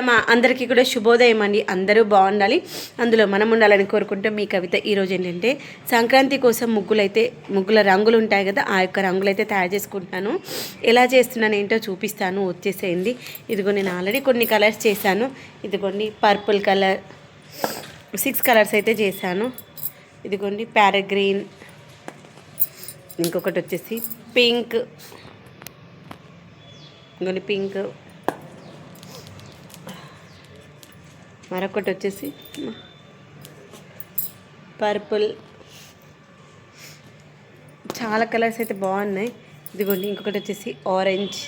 మా అందరికీ కూడా శుభోదయం అండి. అందరూ బాగుండాలి. అందులో మనం ఉండాలని కోరుకుంటూ మీ కవిత ఈరోజు ఏంటంటే సంక్రాంతి కోసం ముగ్గులైతే ముగ్గుల రంగులు ఉంటాయి కదా ఆ యొక్క రంగులైతే తయారు చేసుకుంటున్నాను ఎలా చేస్తున్నాను ఏంటో చూపిస్తాను. వచ్చేసేయండి. ఇదిగో నేను ఆల్రెడీ కొన్ని కలర్స్ చేశాను. ఇదిగోండి పర్పుల్ కలర్ సిక్స్ కలర్స్ అయితే చేశాను. ఇదిగోండి ప్యారగ్రీన్ ఇంకొకటి వచ్చేసి పింక్. ఇంకొన్ని పింక్. మరొకటి వచ్చేసి పర్పుల్. చాలా కలర్స్ అయితే బాగున్నాయి. ఇదిగోండి ఇంకొకటి వచ్చేసి ఆరెంజ్.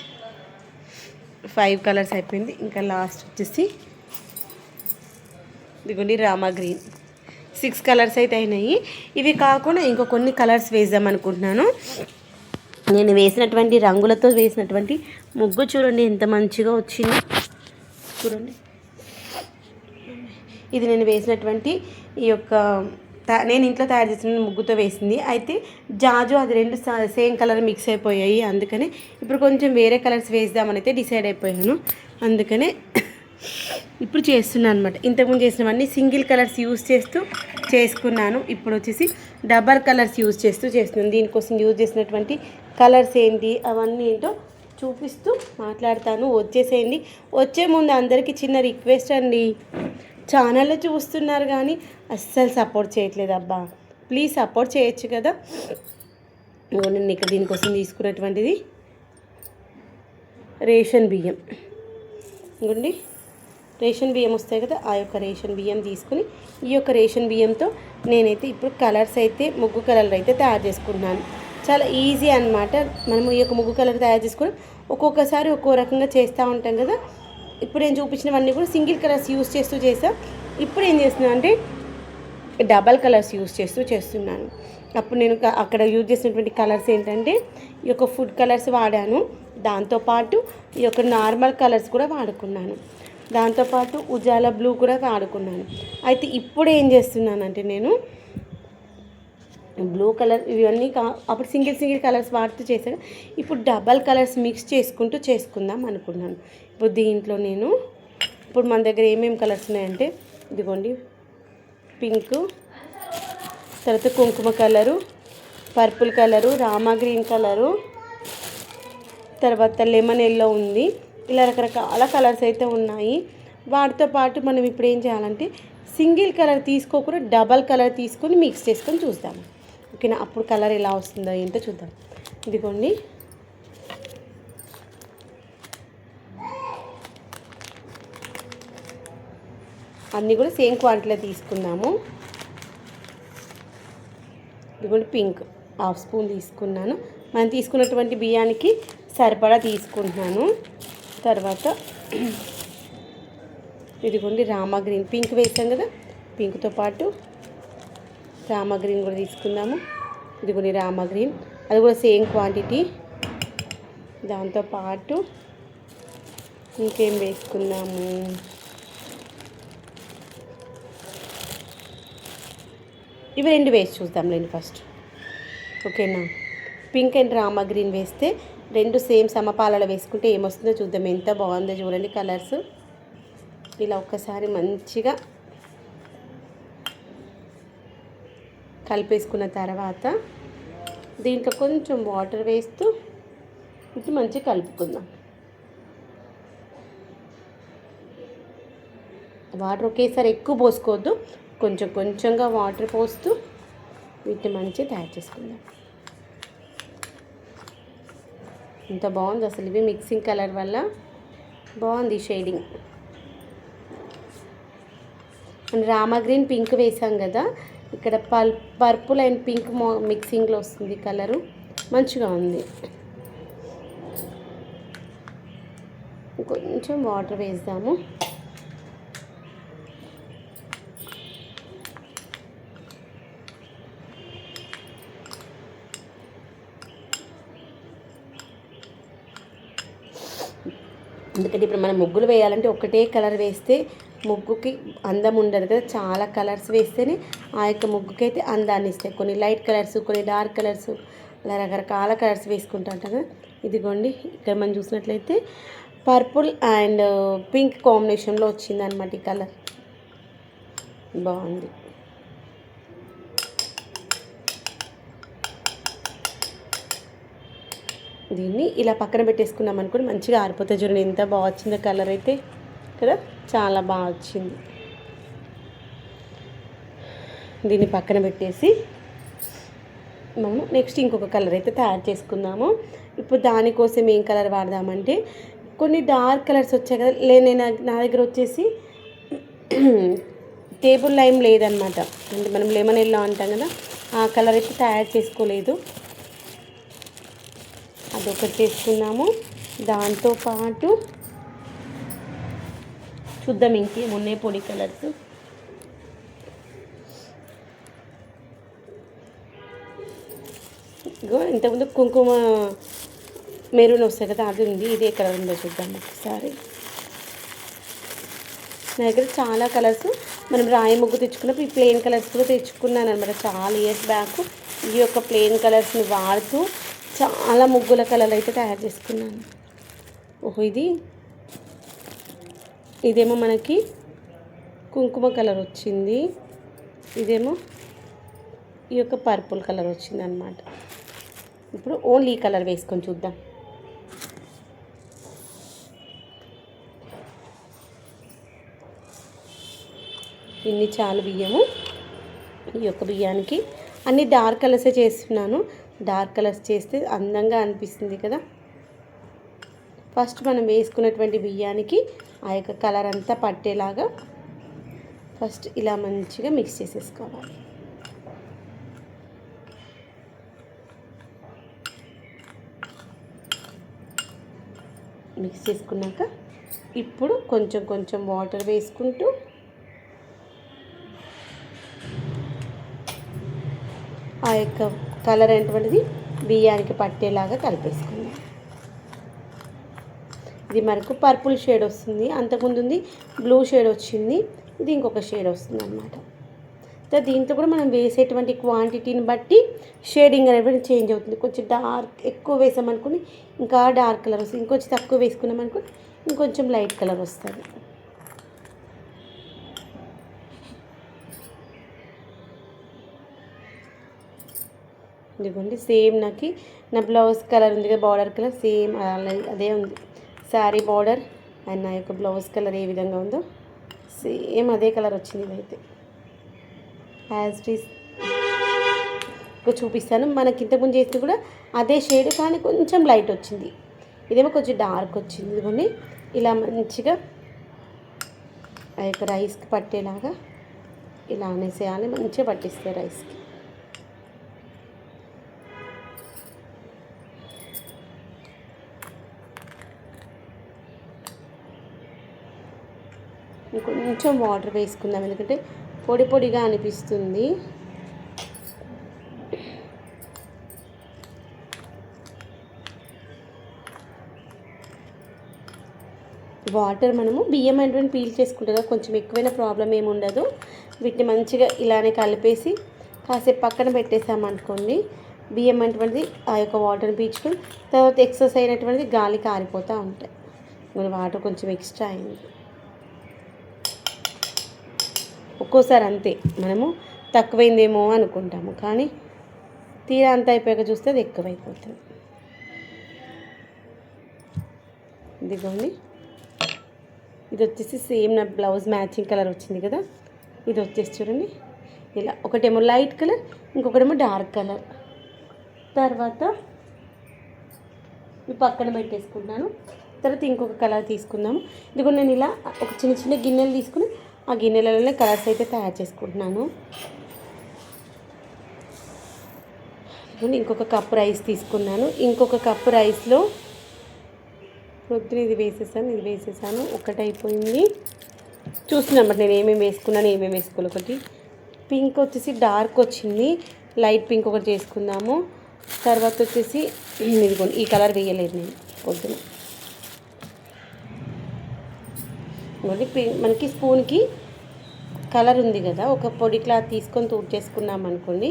ఫైవ్ కలర్స్ అయిపోయింది. ఇంకా లాస్ట్ వచ్చేసి ఇదిగోండి రామా గ్రీన్. సిక్స్ కలర్స్ అయితే అయినాయి. ఇవి కాకుండా ఇంకో కొన్ని కలర్స్ వేద్దాం అనుకుంటున్నాను. నేను వేసినటువంటి రంగులతో వేసినటువంటి ముగ్గు చూడండి ఎంత మంచిగా వచ్చిందో. చూడండి. ఇది నేను వేసినటువంటి ఈ యొక్క నేను ఇంట్లో తయారు చేసిన ముగ్గుతో వేసింది. అయితే జాజు అది రెండు సా- సేమ్ కలర్ మిక్స్ అయిపోయాయి. అందుకని ఇప్పుడు కొంచెం వేరే కలర్స్ వేద్దామని అయితే డిసైడ్ అయిపోయాను. అందుకనే ఇప్పుడు చేస్తున్నాను అనమాట ఇంతకుముందు చేసినవన్నీ సింగిల్ కలర్స్ యూస్ చేస్తూ చేసుకున్నాను. ఇప్పుడు వచ్చేసి డబల్ కలర్స్ యూజ్ చేస్తూ చేస్తున్నాను. దీనికోసం యూజ్ చేసినటువంటి కలర్స్ ఏంటి అవన్నీ ఏంటో చూపిస్తూ మాట్లాడతాను. వచ్చేసేయండి. వచ్చే ముందు అందరికీ చిన్న రిక్వెస్ట్ అండి. ఛానల్లో చూస్తున్నారు కానీ అస్సలు సపోర్ట్ చేయట్లేదు అబ్బా. ప్లీజ్ సపోర్ట్ చేయొచ్చు కదా. నేను ఇక్కడ దీనికోసం తీసుకున్నటువంటిది రేషన్ బియ్యం. ఇంకోండి. రేషన్ బియ్యం వస్తాయి కదా ఆ యొక్క రేషన్ బియ్యం తీసుకుని ఈ యొక్క రేషన్ బియ్యంతో నేనైతే ఇప్పుడు కలర్స్ అయితే ముగ్గు కలర్లు అయితే తయారు చేసుకుంటున్నాను. చాలా ఈజీ అన్నమాట. మనము ఈ యొక్క ముగ్గు కలర్ తయారు చేసుకుని ఒక్కొక్కసారి ఒక్కో రకంగా చేస్తూ ఉంటాం కదా. ఇప్పుడు నేను చూపించినవన్నీ కూడా సింగిల్ కలర్స్ యూస్ చేస్తూ చేసా ఇప్పుడు ఏం చేస్తున్నాను అంటే డబల్ కలర్స్ యూస్ చేస్తూ చేస్తున్నాను. అప్పుడు నేను అక్కడ యూజ్ చేసినటువంటి కలర్స్ ఏంటంటే ఈ యొక్క ఫుడ్ కలర్స్ వాడాను. దాంతోపాటు ఈ యొక్క నార్మల్ కలర్స్ కూడా వాడుకున్నాను. దాంతోపాటు ఉజాల బ్లూ కూడా వాడుకున్నాను. అయితే ఇప్పుడు ఏం చేస్తున్నానంటే నేను బ్లూ కలర్ ఇవన్నీ కా అప్పుడు సింగిల్ సింగిల్ కలర్స్ వాడుతూ చేశాను ఇప్పుడు డబల్ కలర్స్ మిక్స్ చేసుకుంటూ చేసుకుందాం అనుకున్నాను. ఇప్పుడు దీంట్లో నేను ఇప్పుడు మన దగ్గర ఏమేమి కలర్స్ ఉన్నాయంటే ఇదిగోండి పింక్ తర్వాత కుంకుమ colour purple colour Rama green colour తర్వాత లెమన్ ఎల్లో ఉంది. ఇలా రకరకాల కలర్స్ అయితే ఉన్నాయి. వాటితో పాటు మనం ఇప్పుడు ఏం చేయాలంటే సింగిల్ కలర్ తీసుకోకుండా డబల్ కలర్ తీసుకొని మిక్స్ చేసుకొని చూద్దాం. ఓకేనా అప్పుడు కలర్ ఎలా వస్తుందో ఏంటో చూద్దాం. ఇదిగోండి. అన్నీ కూడా సేమ్ క్వాలిటీలో తీసుకున్నాము. ఇదిగోండి పింక్ హాఫ్ స్పూన్ తీసుకున్నాను. మనం తీసుకున్నటువంటి బియ్యానికి సరిపడా తీసుకుంటున్నాను. తర్వాత ఇదిగోండి రామా గ్రీన్ పింక్ వేసాం కదా. పింక్తో పాటు రామా గ్రీన్ కూడా తీసుకుందాము. ఇదిగోండి రామా గ్రీన్. అది కూడా సేమ్ క్వాంటిటీ. దాంతోపాటు ఇంకేం వేసుకున్నాము ఇవి రెండు వేసి చూద్దాంలేండి ఫస్ట్. ఓకేనా? పింక్ అండ్ రామా గ్రీన్ వేస్తే రెండు సేమ్ సమపాలలో వేసుకుంటే ఏమొస్తుందో చూద్దాం. ఎంత బాగుందో చూడండి కలర్స్. ఇలా ఒక్కసారి మంచిగా కలిపేసుకున్న తర్వాత దీంట్లో కొంచెం వాటర్ వేస్తూ ఇది మంచిగా కలుపుకుందాం. వాటర్ ఒకేసారి ఎక్కువ పోసుకోవద్దు. కొంచెం కొంచెంగా వాటర్ పోస్తూ వీటిని మంచిగా తయారు చేసుకుందాం. ఇంత బాగుంది అసలు ఇవి మిక్సింగ్ కలర్ వల్ల. బాగుంది shading. And Rama green pink వేసాం కదా ఇక్కడ పల్ పర్పుల్ అండ్ పింక్ మో మిక్సింగ్లో వస్తుంది కలరు. మంచిగా ఉంది. కొంచెం వాటర్ వేద్దాము. ఎందుకంటే ఇప్పుడు మనం ముగ్గులు వేయాలంటే ఒకటే కలర్ వేస్తే ముగ్గుకి అందం ఉండదు కదా చాలా కలర్స్ వేస్తేనే ఆ యొక్క ముగ్గుకి అయితే అందాన్ని ఇస్తాయి. కొన్ని లైట్ కలర్స్ కొన్ని డార్క్ కలర్స్ అలా రకరకాల కలర్స్ వేసుకుంటా ఉంటాం కదా. ఇదిగోండి ఇక్కడ మనం చూసినట్లయితే పర్పుల్ అండ్ పింక్ కాంబినేషన్లో వచ్చింది అనమాట ఈ కలర్. బాగుంది. దీన్ని ఇలా పక్కన పెట్టేసుకున్నాం అనుకోండి మంచిగా ఆరిపోతే చూడండి ఎంత బాగా వచ్చిందో కలర్ అయితే కదా. చాలా బాగా వచ్చింది. దీన్ని పక్కన పెట్టేసి మనము నెక్స్ట్ ఇంకొక కలర్ అయితే తయారు చేసుకుందాము. ఇప్పుడు దానికోసం ఏం కలర్ వాడదామంటే కొన్ని డార్క్ కలర్స్ వచ్చాయి కదా లే నేను నా దగ్గర వచ్చేసి టేబుల్ లైమ్ లేదనమాట అంటే మనం లెమన్ ఎల్లో అంటాం కదా ఆ కలర్ అయితే తయారు చేసుకోలేదు. అదొకటి చేసుకున్నాము దాంతోపాటు చూద్దాం ఇంకేమున్నాయి పొడి కలర్స్. ఇగో ఇంతకుముందు కుంకుమ మెరూన్ వస్తాయి కదా అది ఉంది. ఇదే కలర్ ఉందో చూద్దాం ఒకసారి. నా దగ్గర చాలా కలర్స్. మనం రాయి ముగ్గు తెచ్చుకున్నప్పుడు ఈ ప్లెయిన్ కలర్స్ కూడా తెచ్చుకున్నాను అనమాట చాలా ఇయర్స్ బ్యాక్ ఈ యొక్క ప్లెయిన్ కలర్స్ని వాడుతూ చాలా ముగ్గుల కలర్లు అయితే తయారు చేసుకున్నాను. ఓహో ఇది ఇదేమో మనకి కుంకుమ కలర్ వచ్చింది. ఇదేమో ఈ యొక్క పర్పుల్ కలర్ వచ్చింది అనమాట ఇప్పుడు ఓన్లీ కలర్ వేసుకొని చూద్దాం. ఇన్ని చాలు బియ్యము. ఈ యొక్క బియ్యానికి అన్ని డార్క్ కలర్సే చేస్తున్నాను. డార్క్ కలర్స్ చేస్తే అందంగా అనిపిస్తుంది కదా. ఫస్ట్ మనం వేసుకున్నటువంటి బియ్యానికి ఆ యొక్క కలర్ అంతా పట్టేలాగా ఫస్ట్ ఇలా మంచిగా మిక్స్ చేసేసుకోవాలి. మిక్స్ చేసుకున్నాక ఇప్పుడు కొంచెం కొంచెం వాటర్ వేసుకుంటూ ఆ యొక్క కలర్ అటువంటిది బియ్యానికి పట్టేలాగా కలిపేసుకుందాం. ఇది మనకు పర్పుల్ షేడ్ వస్తుంది. అంతకుముందు ఉంది బ్లూ షేడ్ వచ్చింది. ఇది ఇంకొక షేడ్ వస్తుంది అనమాట దీంతో కూడా మనం వేసేటువంటి క్వాంటిటీని బట్టి షేడింగ్ అనేది చేంజ్ అవుతుంది. కొంచెం డార్క్ ఎక్కువ వేసామనుకుని ఇంకా డార్క్ కలర్ వస్తుంది. ఇంకొంచెం తక్కువ వేసుకున్నాం అనుకుని ఇంకొంచెం లైట్ కలర్ వస్తుంది. ఇదిగోండి సేమ్ నాకు నా బ్లౌజ్ కలర్ ఉంది కదా బార్డర్ కలర్ సేమ్ అదే ఉంది. శారీ బార్డర్ అండ్ నా యొక్క బ్లౌజ్ కలర్ ఏ విధంగా ఉందో సేమ్ అదే కలర్ వచ్చింది ఇదైతే. యాజ్ ఇట్ చూపిస్తాను. మనకి ఇంతకుముందు చేసింది కూడా అదే షేడ్ కానీ కొంచెం లైట్ వచ్చింది. ఇదేమో కొంచెం డార్క్ వచ్చింది ఇదిగోండి. ఇలా మంచిగా ఆ యొక్క రైస్కి పట్టేలాగా ఇలా అనేసేయాలి. మంచిగా పట్టిస్తే రైస్కి కొంచెం వాటర్ వేసుకుందాం ఎందుకంటే పొడి పొడిగా అనిపిస్తుంది. వాటర్ మనము బియ్యం అంటే పీల్ చేసుకుంటే కొంచెం ఎక్కువైన ప్రాబ్లం ఏమి ఉండదు. వీటిని మంచిగా ఇలానే కలిపేసి కాసేపు పక్కన పెట్టేసామనుకోండి బియ్యం అటువంటిది ఆ యొక్క వాటర్ని పీల్చుకొని తర్వాత ఎక్సెస్ అయినటువంటిది గాలి కారిపోతూ ఉంటాయి. మరి వాటర్ కొంచెం ఎక్స్ట్రా అయింది. ఒక్కోసారి అంతే. మనము తక్కువైందేమో అనుకుంటాము. కానీ తీరా అంతా అయిపోయాక చూస్తే అది ఎక్కువైపోతుంది. ఇదిగోండి. ఇది వచ్చేసి సేమ్ నా బ్లౌజ్ మ్యాచింగ్ కలర్ వచ్చింది కదా. ఇది వచ్చేసి చూడండి. ఇలా ఒకటేమో లైట్ కలర్ ఇంకొకటేమో డార్క్ కలర్. తర్వాత పక్కన పెట్టేసుకున్నాను తర్వాత ఇంకొక కలర్ తీసుకుందాము. ఇదిగో నేను ఇలా ఒక చిన్న చిన్న గిన్నెలు తీసుకుని ఆ గిన్నెలలోనే కలర్స్ అయితే తయారు చేసుకుంటున్నాను. ఇంకొక కప్ రైస్ తీసుకున్నాను. ఇంకొక కప్ రైస్లో పొద్దున ఇది వేసేసాను ఇది వేసేసాను. ఒకటైపోయింది. చూస్తున్నాం నేను ఏమేమి వేసుకున్నాను ఏమేమి వేసుకోవాలి ఒకటి. పింక్ వచ్చేసి డార్క్ వచ్చింది. లైట్ పింక్ ఒకటి చేసుకుందాము. తర్వాత వచ్చేసి ఇదిగోండి ఈ కలర్ వేయలేదు నేను. పొద్దున మనకి స్పూన్కి కలర్ ఉంది కదా ఒక పొడి క్లాత్ తీసుకొని తూట్ చేసుకున్నాం అనుకోండి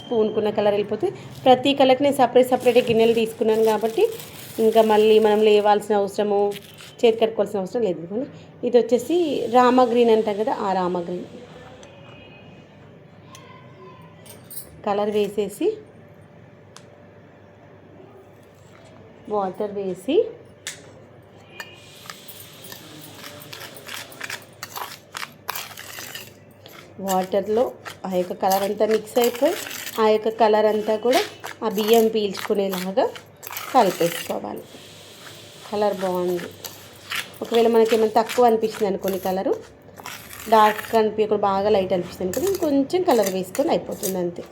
స్పూన్కున్న కలర్ వెళ్ళిపోతే ప్రతి కలర్కి నేను సపరేట్ సపరేట్ గిన్నెలు తీసుకున్నాను కాబట్టి ఇంకా మళ్ళీ మనం లేవాల్సిన అవసరము చేతి కట్టుకోవాల్సిన అవసరం లేదు అనుకోండి. ఇది వచ్చేసి రామ గ్రీన్ అంటాం కదా ఆ రామగ్రీన్ కలర్ వేసేసి వాటర్ వేసి వాటర్లో ఆ యొక్క కలర్ అంతా మిక్స్ అయిపోయి ఆ యొక్క కలర్ అంతా కూడా ఆ బియ్యం పీల్చుకునేలాగా కలిపేసుకోవాలి. కలర్ బాగుంది. ఒకవేళ మనకి ఏమైనా తక్కువ అనిపించింది అనుకోని కలరు డార్క్ అనిపించకుండా బాగా లైట్ అనిపిస్తుంది అనుకోని ఇంకొంచెం కలర్ వేసుకొని అయిపోతుంది అంతే.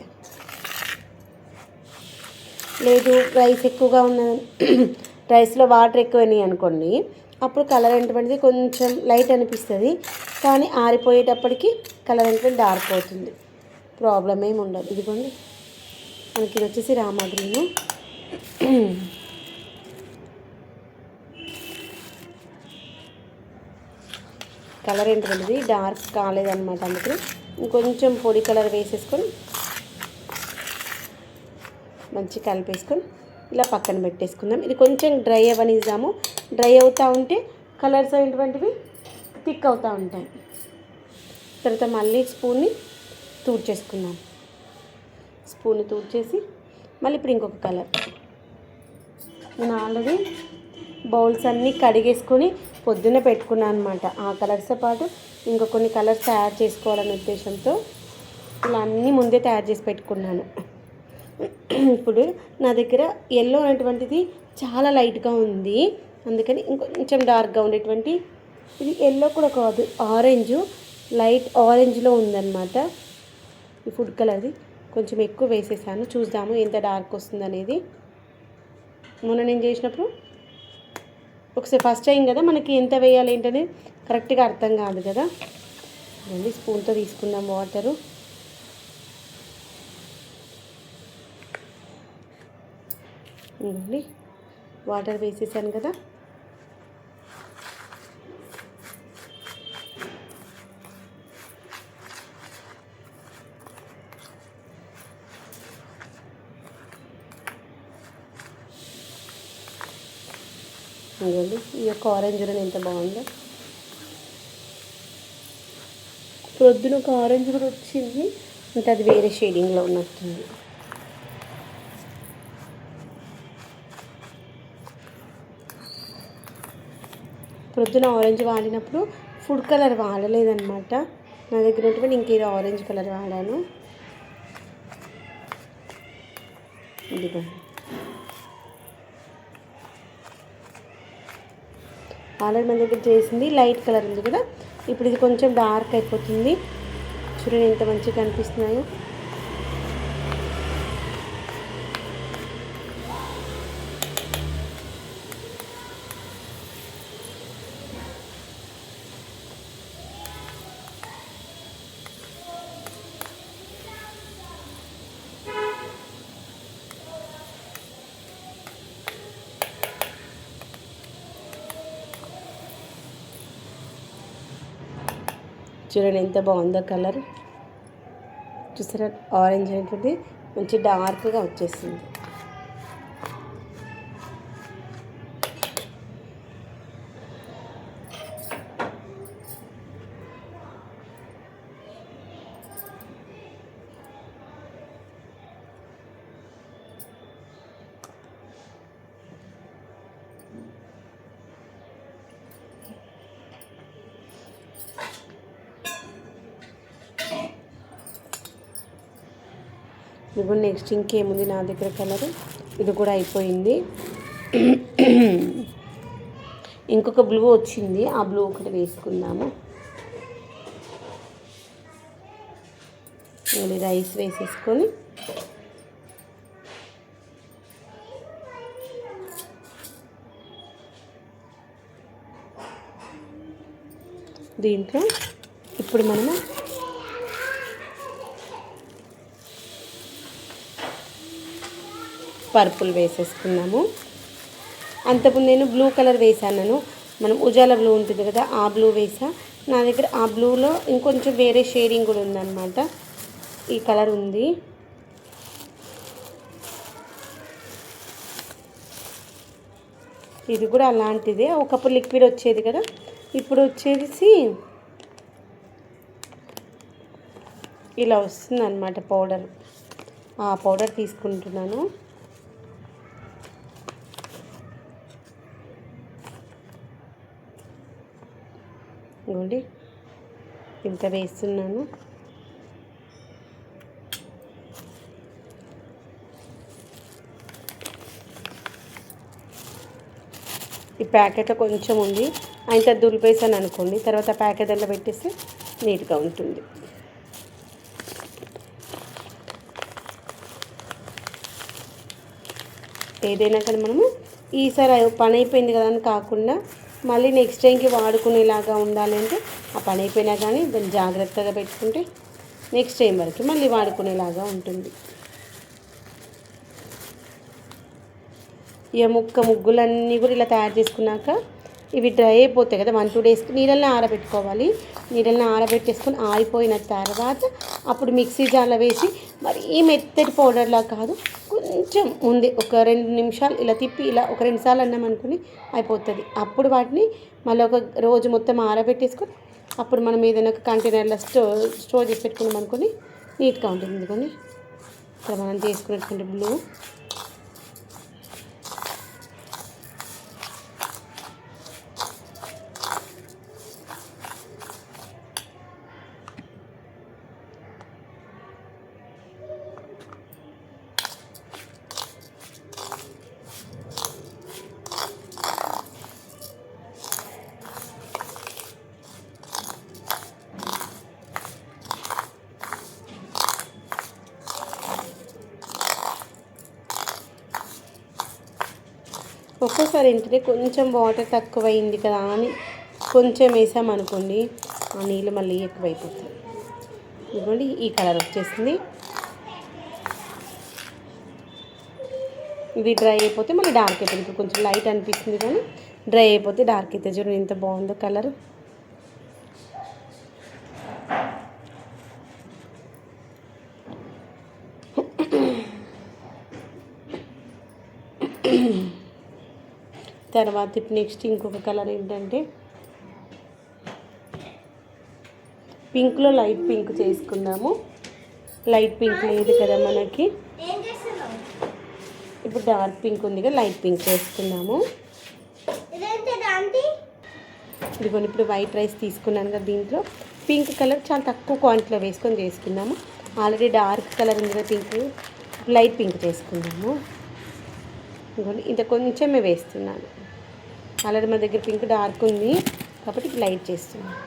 లేదు రైస్ ఎక్కువగా ఉన్న రైస్లో వాటర్ ఎక్కువైనాయి అనుకోండి అప్పుడు కలర్ ఏంటంటే కొంచెం లైట్ అనిపిస్తుంది. కానీ ఆరిపోయేటప్పటికి కలర్ అంటే డార్క్ అవుతుంది. ప్రాబ్లం ఏమి ఉండదు. ఇదిగోండి. మనకి ఇది వచ్చేసి రామా గ్రీను కలర్ ఏంటంటే డార్క్ కాలేదన్నమాట అందుకని ఇంకొంచెం పొడి కలర్ వేసేసుకొని మంచి కలిపేసుకొని ఇలా పక్కన పెట్టేసుకుందాం. ఇది కొంచెం డ్రై అవ్వనిద్దాము. డ్రై అవుతూ ఉంటే కలర్స్ అనేటువంటివి థిక్ అవుతూ ఉంటాయి. తర్వాత మళ్ళీ స్పూన్ని తూడ్చేసుకుందాం స్పూన్ తూడ్చేసి మళ్ళీ ఇప్పుడు ఇంకొక కలర్. నేను ఆల్రెడీ బౌల్స్ అన్నీ కడిగేసుకొని పొద్దున్నే పెట్టుకున్నాను అనమాట ఆ కలర్స్తో పాటు ఇంకా కొన్ని కలర్స్ తయారు చేసుకోవాలనే ఉద్దేశంతో ఇలా అన్నీ ముందే తయారు చేసి పెట్టుకున్నాను. ఇప్పుడు నా దగ్గర ఎల్లో అనేటువంటిది చాలా లైట్గా ఉంది. అందుకని ఇంకొంచెం డార్క్గా ఉండేటువంటి ఇది ఎల్లో కూడా కాదు ఆరెంజ్ లైట్ ఆరెంజ్లో ఉందన్నమాట. ఈ ఫుడ్ కలర్ది. కొంచెం ఎక్కువ వేసేసాను. చూద్దాము ఎంత డార్క్ వస్తుందనేది. మొన్న నేను చేసినప్పుడు ఒకసారి ఫస్ట్ టైం కదా మనకి ఎంత వేయాలి ఏంటనేది కరెక్ట్గా అర్థం కాదు కదా. మళ్ళీ స్పూన్తో తీసుకుందాం వాటరు. ఇవ్వండి వాటర్ వేసేసాను కదా. ఇవ్వండి ఈ యొక్క ఆరెంజ్ కూడా ఎంత బాగుందో. ప్రొద్దున ఒక ఆరెంజ్ కూడా వచ్చింది. అంటే అది వేరే షేడింగ్లో ఉన్నట్టుంది. ప్రొద్దున ఆరెంజ్ వాడినప్పుడు ఫుడ్ కలర్ వాడలేదన్నమాట. నా దగ్గర ఉన్నటువంటి ఇంకేదో ఆరెంజ్ కలర్ వాడాను. ఇదిగోండి. ఆల్రెడీ మన దగ్గర చేసింది లైట్ కలర్ ఉంది కదా. ఇప్పుడు ఇది కొంచెం డార్క్ అయిపోతుంది. చూడండి ఎంత మంచిగా కనిపిస్తున్నాయో. చూడండి ఎంత బాగుందో కలర్. చూసారా? ఆరెంజ్ అనేటువంటి మంచి డార్క్గా వచ్చేసింది. ఇప్పుడు నెక్స్ట్ ఇంకేముంది నా దగ్గర కలర్? ఇది కూడా అయిపోయింది. ఇంకొక బ్లూ వచ్చింది. ఆ బ్లూ ఒకటి వేసుకుందాము. మళ్ళీ రైస్ వేసేసుకొని. దీంట్లో ఇప్పుడు మనము పర్పుల్ వేసేసుకున్నాము అంతకుముందు నేను బ్లూ కలర్ వేసాను మనం ఉజాల బ్లూ ఉంటుంది కదా ఆ బ్లూ వేసా. నా దగ్గర ఆ బ్లూలో ఇంకొంచెం వేరే షేడింగ్ కూడా ఉందన్నమాట. ఈ కలర్ ఉంది. ఇది కూడా అలాంటిదే. ఒకప్పుడు లిక్విడ్ వచ్చేది కదా ఇప్పుడు వచ్చేసి ఇలా వస్తుంది అనమాట పౌడర్. ఆ పౌడర్ తీసుకుంటున్నాను. ఇదిగోండి ఇంత వేస్తున్నాను. ఈ ప్యాకెట్లో కొంచెం ఉంది. ఆయన దులిపేసాను అనుకోండి. తర్వాత ప్యాకెట్ అలా పెట్టేస్తే నీట్గా ఉంటుంది. ఏదైనా కానీ మనము ఈసారి పని అయిపోయింది కదా అని కాకుండా మళ్ళీ నెక్స్ట్ టైంకి వాడుకునేలాగా ఉండాలి అంటే ఆ పని అయిపోయినా కానీ దాన్ని జాగ్రత్తగా పెట్టుకుంటే నెక్స్ట్ టైం వరకు మళ్ళీ వాడుకునేలాగా ఉంటుంది. ఇక ముక్క ముగ్గులన్నీ కూడా ఇలా తయారు చేసుకున్నాక ఇవి డ్రై అయిపోతాయి కదా వన్ టూ డేస్కి నీళ్ళని ఆరబెట్టుకోవాలి. నీళ్ళని ఆరబెట్టేసుకొని ఆరిపోయిన తర్వాత అప్పుడు మిక్సీ జార్లో వేసి మరీ మెత్తటి పౌడర్లా కాదు కొంచెం ఉంది ఒక రెండు నిమిషాలు ఇలా తిప్పి ఇలా ఒక రెండు సార్లు అన్నాం అనుకుని అయిపోతుంది. అప్పుడు వాటిని మళ్ళీ ఒక రోజు మొత్తం ఆరబెట్టేసుకొని అప్పుడు మనం ఏదైనా ఒక కంటైనర్లో స్టో స్టోర్ చేసి పెట్టుకున్నాం అనుకుని నీట్గా ఉంటుంది. ఎందుకని? ఇక్కడ మనం చేసుకున్నటువంటి బ్లూ ఒక్కోసారి ఏంటంటే కొంచెం వాటర్ తక్కువైంది కదా అని కొంచెం వేసామనుకోండి ఆ నీళ్ళు మళ్ళీ ఎక్కువైపోతాయి. ఇదిగోండి ఈ కలర్ వచ్చేసింది. ఇది డ్రై అయిపోతే మళ్ళీ డార్క్ అయిపోతుంది. ఇప్పుడు కొంచెం లైట్ అనిపిస్తుంది కానీ డ్రై అయిపోతే డార్క్ అయితే చూడండి ఎంత బాగుందో కలర్ తర్వాత ఇప్పుడు నెక్స్ట్ ఇంకొక కలర్ ఏంటంటే పింక్లో లైట్ పింక్ చేసుకుందాము. లైట్ పింక్ లేదు కదా మనకి. ఇప్పుడు డార్క్ పింక్ ఉంది కదా లైట్ పింక్ వేసుకుందాము ఇదిగోని ఇదిగోండి ఇప్పుడు వైట్ రైస్ తీసుకున్నాను కదా దీంట్లో. పింక్ కలర్ చాలా తక్కువ క్వాంటిటీలో వేసుకొని చేసుకుందాము. ఆల్రెడీ డార్క్ కలర్ ఉంది కదా పింక్. లైట్ పింక్ చేసుకుందాము. ఇదిగోండి ఇంత కొంచెమే వేస్తున్నాను. ఆల్రెడీ మా దగ్గర పింక్ డార్క్ ఉంది. కాబట్టి లైట్ చేస్తున్నాను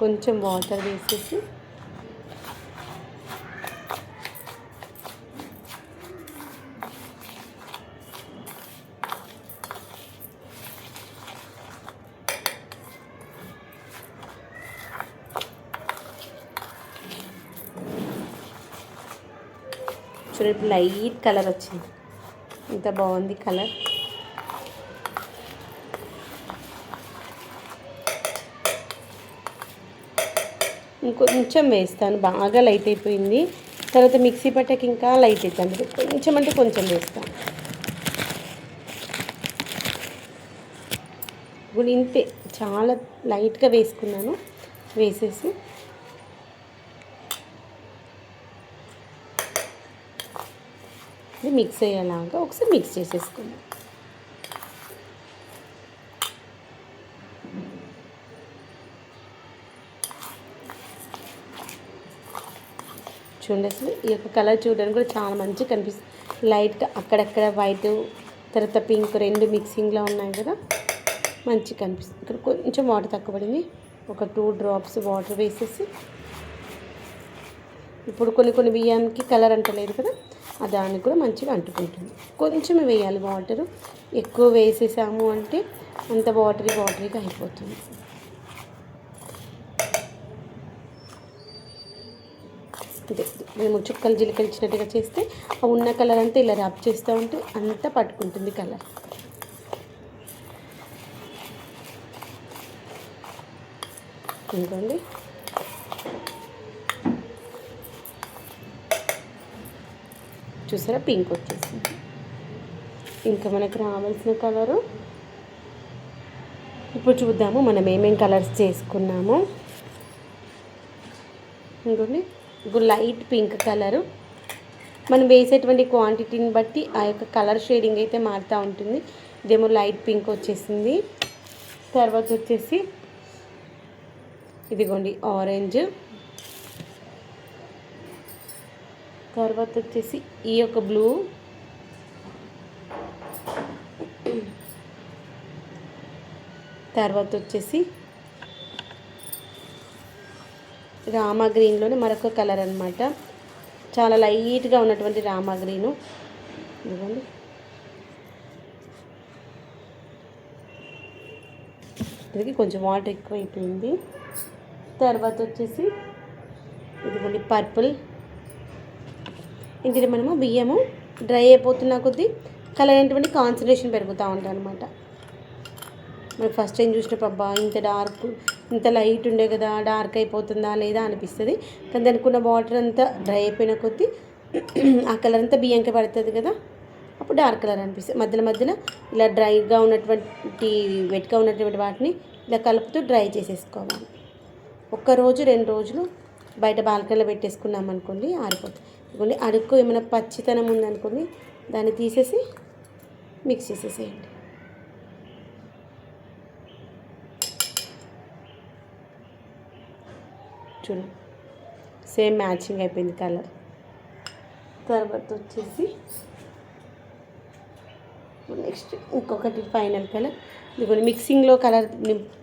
కొంచెం వాటర్ వేసేసి చూడండి లైట్ కలర్ వచ్చింది. ఇంత బాగుంది కలర్. ఇంకొంచెం వేస్తాను బాగా లైట్ అయిపోయింది. తర్వాత మిక్సీ పట్టకి ఇంకా లైట్ అవుతుంది కొంచెం అంటే కొంచెం వేస్తాను. ఇప్పుడు ఇంతే చాలా లైట్గా వేసుకున్నాను. వేసేసి మిక్స్ అయ్యేలాగా ఒకసారి మిక్స్ చేసేసుకుందాం. చూడండి అసలు ఈ యొక్క కలర్ చూడడానికి కూడా చాలా మంచిగా కనిపిస్తుంది. లైట్గా అక్కడక్కడ వైట్ తర్వాత పింక్ రెండు మిక్సింగ్లో ఉన్నాయి కదా. మంచిగా కనిపిస్తుంది. ఇక్కడ కొంచెం వాటర్ తక్కువ పడింది. ఒక టూ డ్రాప్స్ వాటర్ వేసేసి. ఇప్పుడు కొన్ని కొన్ని బియ్యానికి కలర్ అంటలేదు కదా. దానికి కూడా మంచిగా అంటుకుంటుంది. కొంచెం వేయాలి వాటర్. ఎక్కువ వేసేసాము అంటే అంత వాటరీ వాటరీగా అయిపోతుంది. అంతే మేము చుక్కలు జీలకలు ఇచ్చినట్టుగా చేస్తే ఆ ఉన్న కలర్ అంతా ఇలా రబ్ చేస్తూ ఉంటే అంతా పట్టుకుంటుంది కలర్. ఇంకోండి. చూసారా? పింక్ వచ్చేసింది. ఇంకా మనకు రావాల్సిన కలరు ఇప్పుడు చూద్దాము మనం ఏమేమి కలర్స్ చేసుకున్నాము. ఇంకోండి ఇప్పుడు లైట్ పింక్ కలరు మనం వేసేటువంటి క్వాంటిటీని బట్టి ఆ యొక్క కలర్ షేడింగ్ అయితే మారుతూ ఉంటుంది. ఇదేమో లైట్ పింక్ వచ్చేసింది. తర్వాత వచ్చేసి ఇదిగోండి ఆరెంజ్ తర్వాత వచ్చేసి ఈ యొక్క బ్లూ. తర్వాత వచ్చేసి రామా గ్రీన్లోనే మరొక కలర్ అనమాట చాలా లైట్గా ఉన్నటువంటి రామా గ్రీను. ఇదిగోండి. ఇది కొంచెం వాటర్ ఎక్కువ అయిపోయింది తర్వాత వచ్చేసి ఇదిగోండి పర్పుల్. ఇందులో మనము బియ్యము డ్రై అయిపోతున్న కొద్దీ కలర్ అనేటువంటి కాన్సన్ట్రేషన్ పెరుగుతూ ఉంటుంది అనమాట మనకి ఫస్ట్ టైం చూసినప్పుడు అబ్బా ఇంత డార్క్ ఇంత లైట్ ఉండే కదా డార్క్ అయిపోతుందా లేదా అనిపిస్తుంది. కానీ దానికి ఉన్న వాటర్ అంతా డ్రై అయిపోయిన కొద్దీ ఆ కలర్ అంతా బియ్యంకి పడుతుంది కదా. అప్పుడు డార్క్ కలర్ అనిపిస్తుంది. మధ్యలో మధ్యలో ఇలా డ్రైగా ఉన్నటువంటి వెట్గా ఉన్నటువంటి వాటిని ఇలా కలుపుతూ డ్రై చేసేసుకోవాలి. ఒక్క రోజు రెండు రోజులు బయట బాల్కనీలో పెట్టేసుకున్నాం అనుకోండి ఆరిపోతుంది. ఇదిగోండి అడుక్కు ఏమైనా పచ్చితనం ఉందనుకోండి దాన్ని తీసేసి మిక్స్ చేసేసేయండి. చూడండి సేమ్ మ్యాచింగ్ అయిపోయింది కలర్. తర్వాత వచ్చేసి నెక్స్ట్ ఇంకొకటి ఫైనల్ కలర్. ఇదిగోండి మిక్సింగ్లో కలర్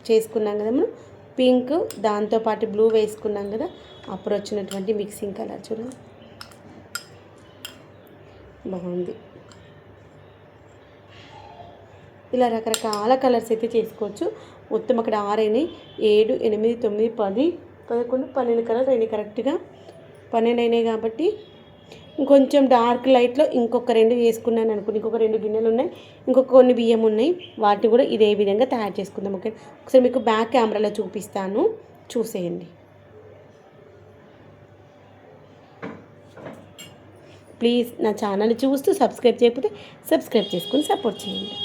చేసుకున్నాం కదా మనం. పింక్ దాంతోపాటు బ్లూ వేసుకున్నాం కదా అప్పుడు వచ్చినటువంటి మిక్సింగ్ కలర్ చూడండి. బాగుంది. ఇలా రకరకాల కలర్స్ అయితే చేసుకోవచ్చు. మొత్తం అక్కడ ఆరైనాయి ఏడు ఎనిమిది తొమ్మిది పది పదకొండు పన్నెండు కలర్ అయినాయి కరెక్ట్గా. పన్నెండు అయినాయి కాబట్టి ఇంకొంచెం డార్క్ లైట్లో ఇంకొక రెండు వేసుకున్నాను అనుకోండి. ఇంకొక రెండు గిన్నెలు ఉన్నాయి. ఇంకొక కొన్ని బియ్యం ఉన్నాయి. వాటిని కూడా ఇదే విధంగా తయారు చేసుకుందాం. ఓకే ఒకసారి మీకు బ్యాక్ కెమెరాలో చూపిస్తాను. చూసేయండి. ప్లీజ్ నా ఛానల్ చూస్తూ సబ్స్క్రైబ్ చేయకపోతే సబ్స్క్రైబ్ చేసుకుని సపోర్ట్ చేయండి.